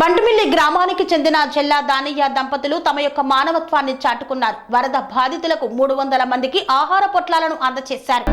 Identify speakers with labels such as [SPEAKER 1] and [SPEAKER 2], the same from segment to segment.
[SPEAKER 1] బంటుమిల్లి గ్రామానికి చెందిన చెల్లా దానయ్య దంపతులు తమ యొక్క మానవత్వాన్ని చాటుకున్నారు. వరద బాధితులకు మూడు వందల మందికి ఆహార పొట్లాలను అందజేశారు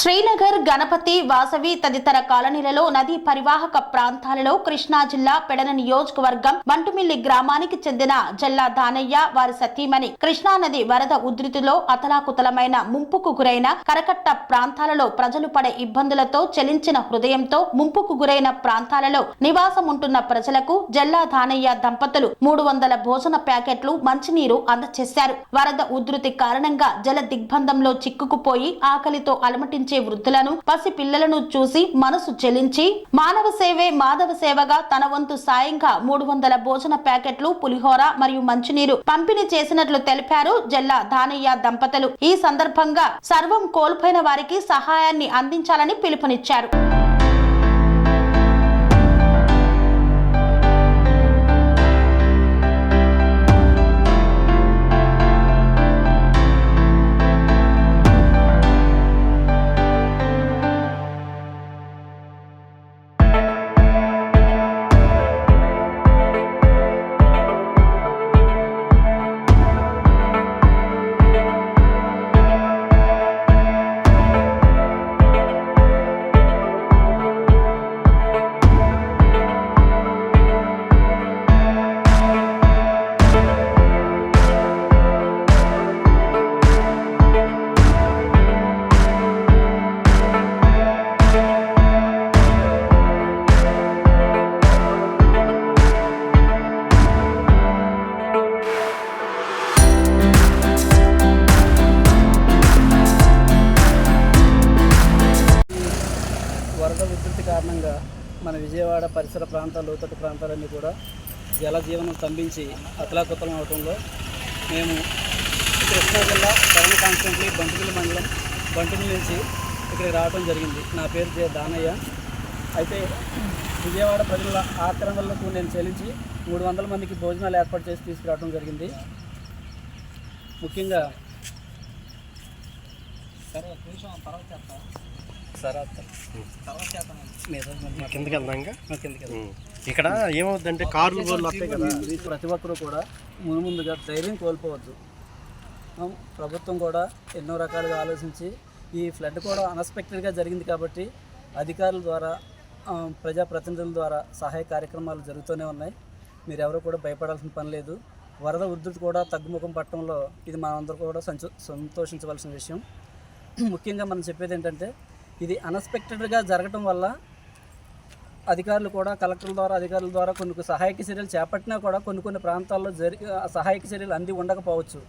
[SPEAKER 1] శ్రీనగర్ గణపతి వాసవి తదితర కాలనీలలో నదీ పరివాహక ప్రాంతాలలో కృష్ణా జిల్లా పెడన నియోజకవర్గం బంటుమిల్లి గ్రామానికి చెందిన జల్లా దానయ్య వారి సతీమణి కృష్ణా నది వరద ఉధృతిలో అతలాకుతలమైన ముంపుకు గురైన కరకట్ట ప్రాంతాలలో ప్రజలు పడే ఇబ్బందులతో చలించిన హృదయంతో ముంపుకు గురైన ప్రాంతాలలో నివాసముంటున్న ప్రజలకు జల్లా దానయ్య దంపతులు మూడు వందల భోజన ప్యాకెట్లు మంచినీరు అందజేశారు వరద ఉధృతి కారణంగా జల దిగ్బంధంలో చిక్కుకుపోయి ఆకలితో అలమటించే వృద్ధులను పసి పిల్లలను చూసి మనసు చెలించి మానవ సేవే మాధవ సేవగా తన వంతు సాయంగా మూడు వందల భోజన ప్యాకెట్లు పులిహోర మరియు మంచినీరు పంపిణీ చేసినట్లు తెలిపారు జల్లా దానయ్య దంపతులు. ఈ సందర్భంగా సర్వం కోల్పోయిన వారికి సహాయాన్ని అందించాలని పిలుపునిచ్చారు.
[SPEAKER 2] కారణంగా మన విజయవాడ పరిసర ప్రాంతాలు లోతట్టు ప్రాంతాలన్నీ కూడా జలజీవనం స్తంభించి అతలాకుతలం అవడంలో మేము కృష్ణా జిల్లా కరణ కాన్స్టెంట్లీ బంటుమిల్లి మండలం బంటుమిల్లి నుంచి ఇక్కడికి రావడం జరిగింది. నా పేరు జే దానయ్య. అయితే విజయవాడ ప్రజల ఆక్రమణలకు నేను చెల్లించి మూడు వందల మందికి భోజనాలు ఏర్పాటు చేసి తీసుకురావడం జరిగింది. ముఖ్యంగా సరే కొంచెం తర్వాత
[SPEAKER 3] కిందకి ఇక్కడ ఏమవుద్దంటే కార్లు వస్తాయి కదా.
[SPEAKER 2] ప్రతి ఒక్కరూ కూడా ముందు ముందుగా ధైర్యం కోల్పోవద్దు. ప్రభుత్వం కూడా ఎన్నో రకాలుగా ఆలోచించి ఈ ఫ్లడ్ కూడా అన్ఎక్స్పెక్టెడ్గా జరిగింది కాబట్టి అధికారుల ద్వారా ప్రజాప్రతినిధుల ద్వారా సహాయ కార్యక్రమాలు జరుగుతూనే ఉన్నాయి. మీరు ఎవరు కూడా భయపడాల్సిన పని లేదు. వరద ఉధృతి కూడా తగ్గుముఖం పట్టడంలో ఇది మనందరూ కూడా సంచో సంతోషించవలసిన విషయం. ముఖ్యంగా మనం చెప్పేది ఏంటంటే ఇది అన్ఎక్స్పెక్టెడ్గా జరగటం వల్ల అధికారులు కూడా కలెక్టర్ల ద్వారా అధికారుల ద్వారా కొన్ని సహాయక చర్యలు చేపట్టినా కూడా కొన్ని కొన్ని ప్రాంతాల్లో జరిగి సహాయక చర్యలు అంది ఉండకపోవచ్చు.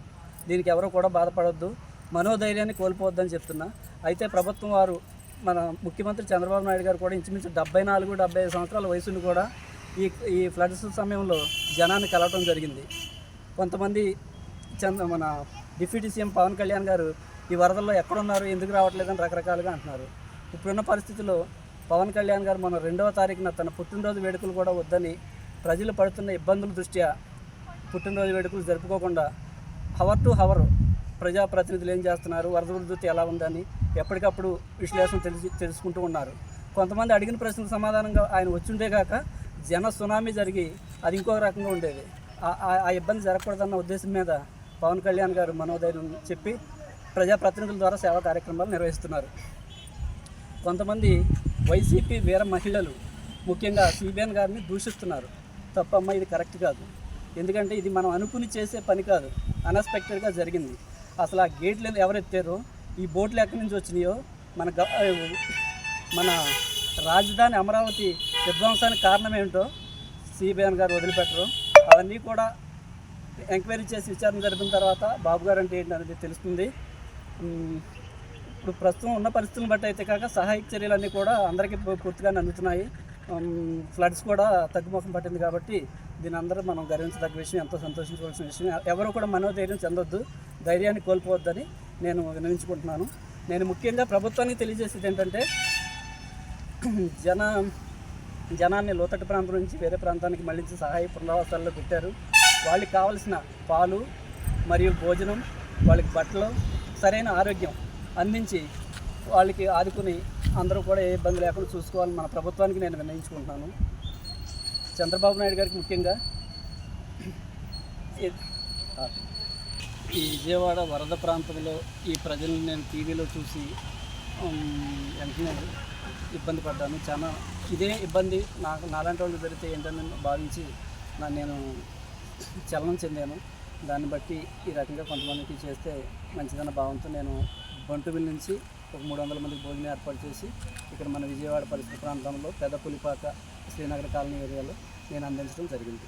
[SPEAKER 2] దీనికి ఎవరు కూడా బాధపడొద్దు. మనోధైర్యాన్ని కోల్పోవద్దని చెప్తున్నా. అయితే ప్రభుత్వం వారు మన ముఖ్యమంత్రి చంద్రబాబు నాయుడు గారు కూడా ఇంచుమించు డెబ్బై నాలుగు డెబ్బై ఐదు సంవత్సరాల వయసును కూడా ఈ ఈ ఫ్లడ్స్ సమయంలో జనాన్ని కలవటం జరిగింది. కొంతమంది చంద్ర మన డిప్యూటీ సీఎం పవన్ కళ్యాణ్ గారు ఈ వరదల్లో ఎక్కడున్నారు ఎందుకు రావట్లేదని రకరకాలుగా అంటున్నారు. ఇప్పుడున్న పరిస్థితుల్లో పవన్ కళ్యాణ్ గారు మన రెండవ తారీఖున తన పుట్టినరోజు వేడుకలు కూడా వద్దని ప్రజలు పడుతున్న ఇబ్బందుల దృష్ట్యా పుట్టినరోజు వేడుకలు జరుపుకోకుండా హవర్ టు హవర్ ప్రజాప్రతినిధులు ఏం చేస్తున్నారు వరద ఉధృతి ఎలా ఉందని ఎప్పటికప్పుడు విశ్లేషణ తెలిసి తెలుసుకుంటూ ఉన్నారు. కొంతమంది అడిగిన ప్రశ్నకు సమాధానంగా ఆయన వచ్చుంటే కాక జన సునామీ జరిగి అది ఇంకో రకంగా ఉండేది. ఆ ఇబ్బంది జరగకూడదన్న ఉద్దేశం మీద పవన్ కళ్యాణ్ గారు మనోధైర్యం చెప్పి ప్రజాప్రతినిధుల ద్వారా సేవా కార్యక్రమాలు నిర్వహిస్తున్నారు. కొంతమంది వైసీపీ వీర మహిళలు ముఖ్యంగా సిబిఎన్ గారిని దూషిస్తున్నారు. తప్పమ్మ ఇది కరెక్ట్ కాదు. ఎందుకంటే ఇది మనం అనుకుని చేసే పని కాదు. అన్ఎక్స్పెక్టెడ్గా జరిగింది. అసలు ఆ గేట్లు ఎవరు ఎత్తారో ఈ బోట్లు ఎక్కడి నుంచి వచ్చినాయో మన గ మన రాజధాని అమరావతి విధ్వంసానికి కారణం ఏమిటో సిబిఎన్ గారు వదిలిపెట్టరు. అవన్నీ కూడా ఎంక్వైరీ చేసి విచారణ జరిపిన తర్వాత బాబు గారు అంటే ఏంటి అనేది తెలుస్తుంది. ఇప్పుడు ప్రస్తుతం ఉన్న పరిస్థితులను బట్టి అయితే కాక సహాయక చర్యలన్నీ కూడా అందరికీ పూ- పూర్తిగానే అందుతున్నాయి. ఫ్లడ్స్ కూడా తగ్గుముఖం పట్టింది కాబట్టి దీని అందరూ మనం గర్వించదగ్గ విషయం ఎంతో సంతోషించవలసిన విషయం. ఎవరు కూడా మనోధైర్యం చెందొద్దు ధైర్యాన్ని కోల్పోవద్దని నేను వినియోగించుకుంటున్నాను నేను ముఖ్యంగా ప్రభుత్వానికి తెలియజేసేది ఏంటంటే జన జనాన్ని లోతట్టు ప్రాంతం నుంచి వేరే ప్రాంతానికి మళ్ళించి సహాయ పునరావాసాల్లో పెట్టారు. వాళ్ళకి కావలసిన పాలు మరియు భోజనం వాళ్ళకి బట్టలు సరైన ఆరోగ్యం అందించి వాళ్ళకి ఆదుకుని అందరూ కూడా ఏ ఇబ్బంది లేకుండా చూసుకోవాలని మన ప్రభుత్వానికి నేను విన్నయించుకుంటున్నాను చంద్రబాబు నాయుడు గారికి ముఖ్యంగా ఈ- విజయవాడ వరద ప్రాంతంలో ఈ ప్రజలను నేను టీవీలో చూసి వెంటనే ఇబ్బంది పడ్డాను. చాలా ఇదే ఇబ్బంది నాకు నాలాంటి వాళ్ళు జరిగితే ఏంటని భావించి నా నేను చలనం చెందాను. దాన్ని బట్టి ఈ రకంగా కొంతమందికి చేస్తే మంచిదన్న భావంతో నేను బంటువిల్ నుంచి ఒక మూడు వందల మందికి భోజనం ఏర్పాటు చేసి ఇక్కడ మన విజయవాడ పరిసర ప్రాంతంలో పెద్ద పులిపాక శ్రీనగర్ కాలనీ ఏరియాలో నేను అందించడం జరిగింది.